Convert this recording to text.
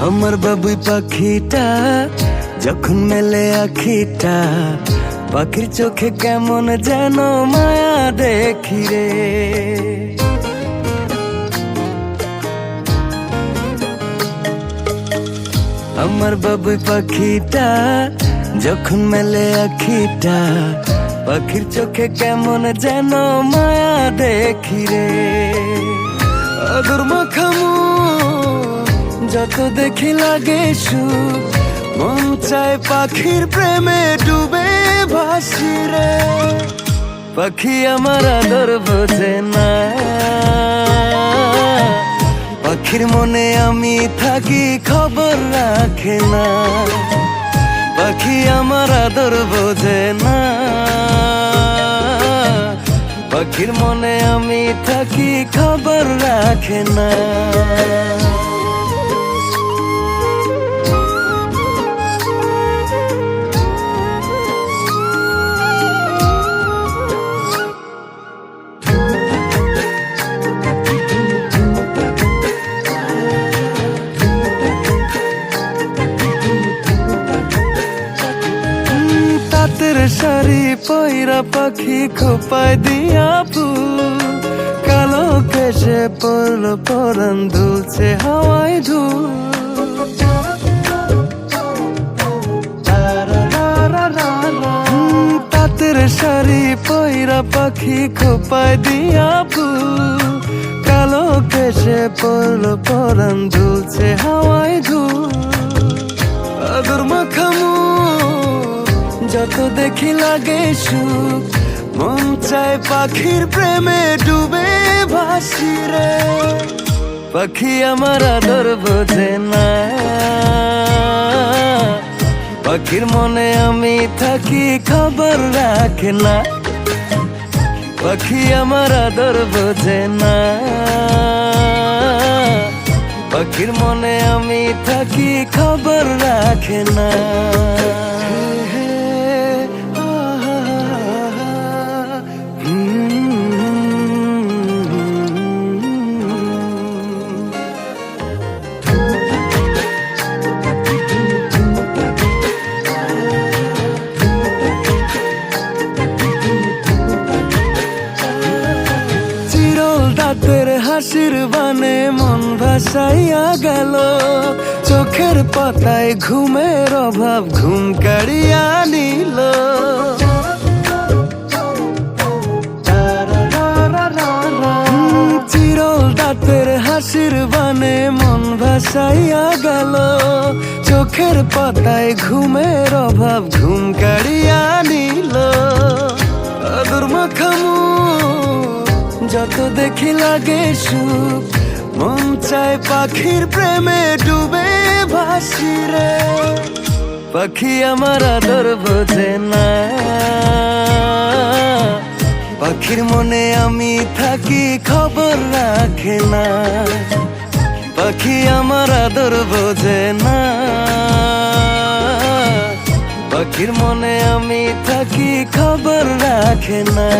আমার বাবুই পাখিটা যখন মেলে আখিটা পাখির চোখে কেমন যেন মায়া দেখি রে আমার বাবুই পাখিটা যখন মেলে আখিটা পাখির চোখে কেমন যেন মায়া দেখি রে আদর মাখামু যত দেখি লাগে মন চায় পাখির প্রেমে ডুবে ভাসি রে। পাখি আমার আদর বোঝে না। পাখির মনে আমি থাকি, খবর রাখে না। পাখি আমার আদর বোঝে না। পাখির মনে আমি থাকি, খবর রাখে না। পয়রা পাখি খোপায় দিয়া ফুল। কালো কেশে পড়ল পরান দুলছে হাওয়ায় ধুল। তাঁতের শাড়ি পয়রা পাখি খোপায় দিয়া ফুল। কালো কেশে পড়ল পরান দুলছে হাওয়ায় যত দেখি লাগে সুখ, মন চায় পাখির প্রেমে ডুবে ভাসি রে। পাখি আমার আদর বোঝে না। পাখির মনে আমি থাকি, খবর রাখে না। পাখি আমার আদর বোঝে না। পাখির মনে আমি থাকি, খবর রাখে না। হাসির বানে মন ভাসাইয়া গেল। চোখের পাতায় ঘুমের অভাব ঘুম কাড়িয়া নিল। চিরল দাঁতের হাসির বানে মন ভাসাইয়া গেল। চোখের পাতায় ঘুমের অভাব ঘুম কাড়িয়া যত দেখি লাগে সুখ, মন চায় পাখির প্রেমে ডুবে ভাসি রে। পাখি আমার আদর বোঝে না। পাখির মনে আমি থাকি, খবর রাখে না। পাখি আমার আদর বোঝে না। পাখির মনে আমি থাকি, খবর রাখে না।